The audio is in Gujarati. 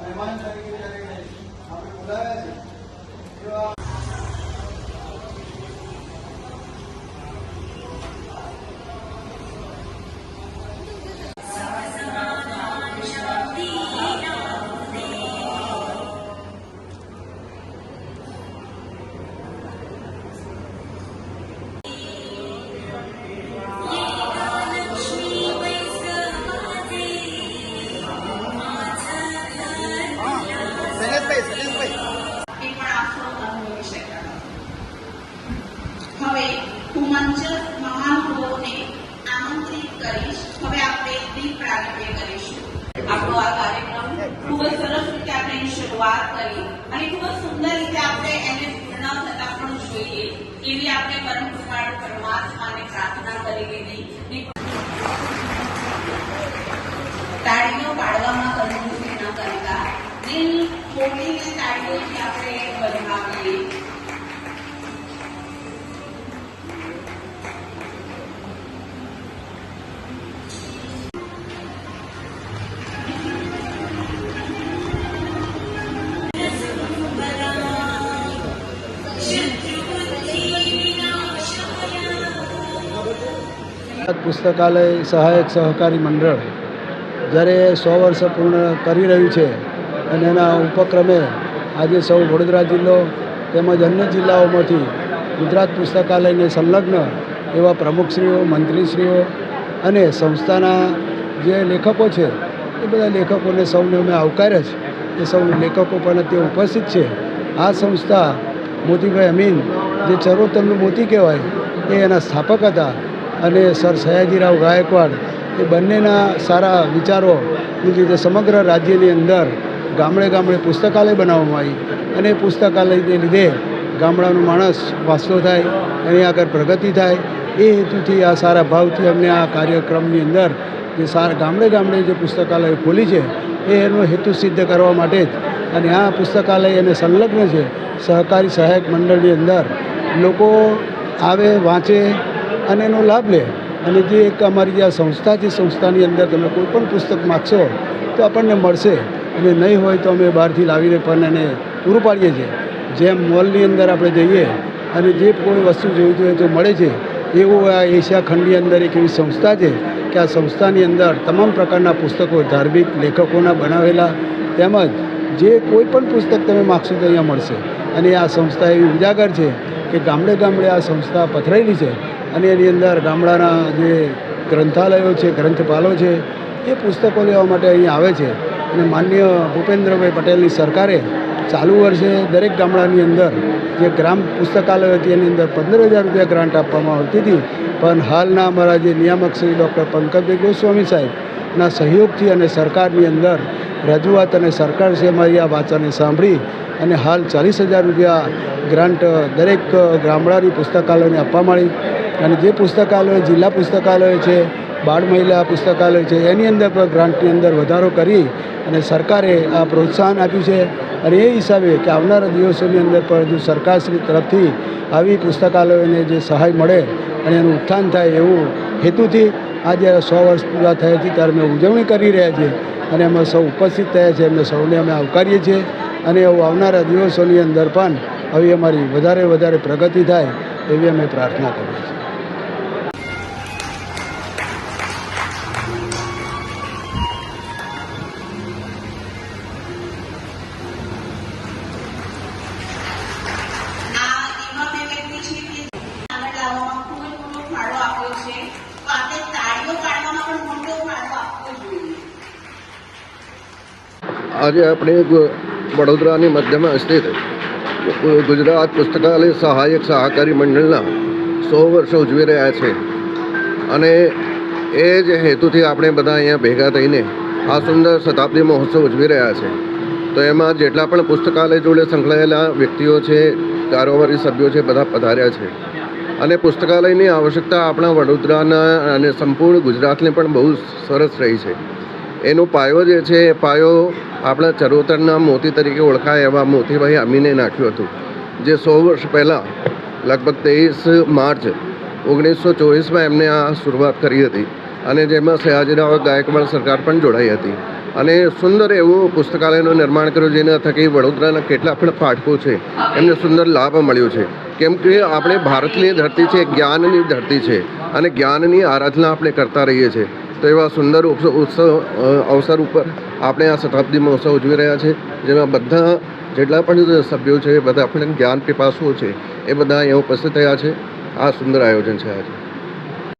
મહેમાન તરીકે આપણે બોલાવ્યા છે હું મંચ મહાનુભાવોને આમંત્રિત કરીશ. હવે આપણે દીપ પ્રાગટ્ય કરીશું. આપણો આ કાર્યક્રમ ખૂબ જ સરસ રીતે આપણે એની શરૂઆત કરી. અને ખૂબ જ સુંદર રીતે આપણે એને પૂર્ણ થતા પણ જોઈએ. એવી આપણે પરમ કૃપાળ પરમાત્માને પ્રાર્થના કરી લીધી. તાળીઓ પાડવામાં કંજૂસી ન કરતા. દિલ ખોલીને તાળીઓથી આપણે વધાવીએ પુસ્તકાલય સહાયક સહકારી મંડળ જ્યારે સો વર્ષ પૂર્ણ કરી રહ્યું છે અને એના ઉપક્રમે આજે સૌ વડોદરા જિલ્લો તેમજ અન્ય જિલ્લાઓમાંથી ગુજરાત પુસ્તકાલયને સંલગ્ન એવા પ્રમુખશ્રીઓ, મંત્રીશ્રીઓ અને સંસ્થાના જે લેખકો છે, એ બધા લેખકોને સૌને અમે આવકાર્યા છે. એ સૌ લેખકો પણ તે ઉપસ્થિત છે. આ સંસ્થા મોતીભાઈ અમીન જે ચરોતરનું મોતી કહેવાય, એ એના સ્થાપક હતા. અને સર સયાજીરાવ ગાયકવાડ, એ બંનેના સારા વિચારો વિચારોને લીધે સમગ્ર રાજ્યની અંદર ગામડે ગામડે પુસ્તકાલય બનાવવામાં આવી અને પુસ્તકાલયને લીધે ગામડાનું માણસ વાંચતો થાય, એની આગળ પ્રગતિ થાય, એ હેતુથી, આ સારા ભાવથી અમને આ કાર્યક્રમની અંદર જે સારા ગામડે ગામડે જે પુસ્તકાલય ખોલી છે, એ એનો હેતુ સિદ્ધ કરવા માટે જ અને આ પુસ્તકાલય એને સંલગ્ન છે સહકારી સહાયક મંડળની અંદર લોકો આવે, વાંચે અને એનો લાભ લે. અને જે એક અમારી જે આ સંસ્થા છે, સંસ્થાની અંદર તમે કોઈ પણ પુસ્તક માગશો તો આપણને મળશે. અને નહીં હોય તો અમે બહારથી લાવીને પણ એને પૂરું પાડીએ છીએ. જેમ મોલની અંદર આપણે જઈએ અને જે કોઈ વસ્તુ જોવી જોઈએ તો મળે છે, એવું આ એશિયા ખંડની અંદર એક એવી સંસ્થા છે કે આ સંસ્થાની અંદર તમામ પ્રકારના પુસ્તકો ધાર્મિક લેખકોના બનાવેલા તેમજ જે કોઈ પણ પુસ્તક તમે માગશો તો અહીંયા મળશે. અને આ સંસ્થા એવી ઉજાગર છે કે ગામડે ગામડે આ સંસ્થા પથરાયેલી છે અને એની અંદર ગામડાના જે ગ્રંથાલયો છે, ગ્રંથપાલો છે, એ પુસ્તકો લેવા માટે અહીં આવે છે. અને માનનીય ભૂપેન્દ્રભાઈ પટેલની સરકારે ચાલુ વર્ષે દરેક ગામડાની અંદર જે ગ્રામ પુસ્તકાલય હતી, એની અંદર પંદર હજાર રૂપિયા ગ્રાન્ટ આપવામાં આવતી હતી. પણ હાલના અમારા જે નિયામક શ્રી ડૉક્ટર પંકજભાઈ ગોસ્વામી સાહેબના સહયોગથી અને સરકારની અંદર રજૂઆત અને સરકાર છે અમારી આ વાંચનને સાંભળી અને હાલ ચાલીસ હજાર રૂપિયા ગ્રાન્ટ દરેક ગામડાની પુસ્તકાલયને આપવા મળી. અને જે પુસ્તકાલય જિલ્લા પુસ્તકાલય છે, બાળ મહિલા પુસ્તકાલય છે, એની અંદર પણ ગ્રાન્ટની અંદર વધારો કરી અને સરકારે આ પ્રોત્સાહન આપ્યું છે. અને એ હિસાબે કે આવનારા દિવસોની અંદર પણ જો સરકારશ્રી તરફથી આવી પુસ્તકાલયોને જે સહાય મળે અને એનું ઉત્થાન થાય એવું હેતુથી આજે સો વર્ષ પૂરા થયા છે ત્યારે અમે ઉજવણી કરી રહ્યા છીએ. અને અમે સૌ ઉપસ્થિત થયા છે, એમને સૌને અમે આવકારીએ છીએ. અને એવું આવનારા દિવસોની અંદર પણ આવી અમારી વધારે વધારે પ્રગતિ થાય એવી અમે પ્રાર્થના કરીએ છીએ. આજે આપણે વડોદરાની મધ્યમાં સ્થિત ગુજરાત પુસ્તકાલય સહાયક સહકારી મંડળના સો વર્ષ ઉજવી રહ્યા છે. અને એ જ હેતુથી આપણે બધા અહીંયા ભેગા થઈને આ સુંદર શતાબ્દી મહોત્સવ ઉજવી રહ્યા છે. તો એમાં જેટલા પણ પુસ્તકાલય જોડે સંકળાયેલા વ્યક્તિઓ છે, કારોબારી સભ્યો છે, બધા પધાર્યા છે. અને પુસ્તકાલયની આવશ્યકતા આપણા વડોદરાના અને સંપૂર્ણ ગુજરાતને પણ બહુ સરસ રહી છે. એનો પાયો જે છે, એ પાયો આપણા ચરોતરના મોતી તરીકે ઓળખાય એવા મોતીભાઈ અમીને નાખ્યું હતું. જે સો વર્ષ પહેલાં, લગભગ ત્રેવીસ માર્ચ ઓગણીસો ચોવીસમાં એમને આ શરૂઆત કરી હતી અને જેમાં સયાજીરાવ ગાયકવાડ સરકાર પણ જોડાઈ હતી. અને સુંદર એવું પુસ્તકાલયનું નિર્માણ કર્યું, જેના થકી વડોદરાના કેટલા પણ પાઠકો છે, એમને સુંદર લાભ મળ્યો છે. કેમ કે આપણે ભારતની ધરતી છે જ્ઞાનની ધરતી છે અને જ્ઞાનની આરાધના આપણે કરતા રહીએ છીએ. તો એવા સુંદર ઉત્સવ અવસર ઉપર આપણે આ શતાબ્દી મહોત્સવ ઉજવી રહ્યા છે, જેમાં બધા જેટલા પણ સભ્યો છે બધા આપણે જ્ઞાન પીપાસુઓ છે, એ બધા અહીંયા ઉપસ્થિત થયા છે. આ સુંદર આયોજન છે આજે.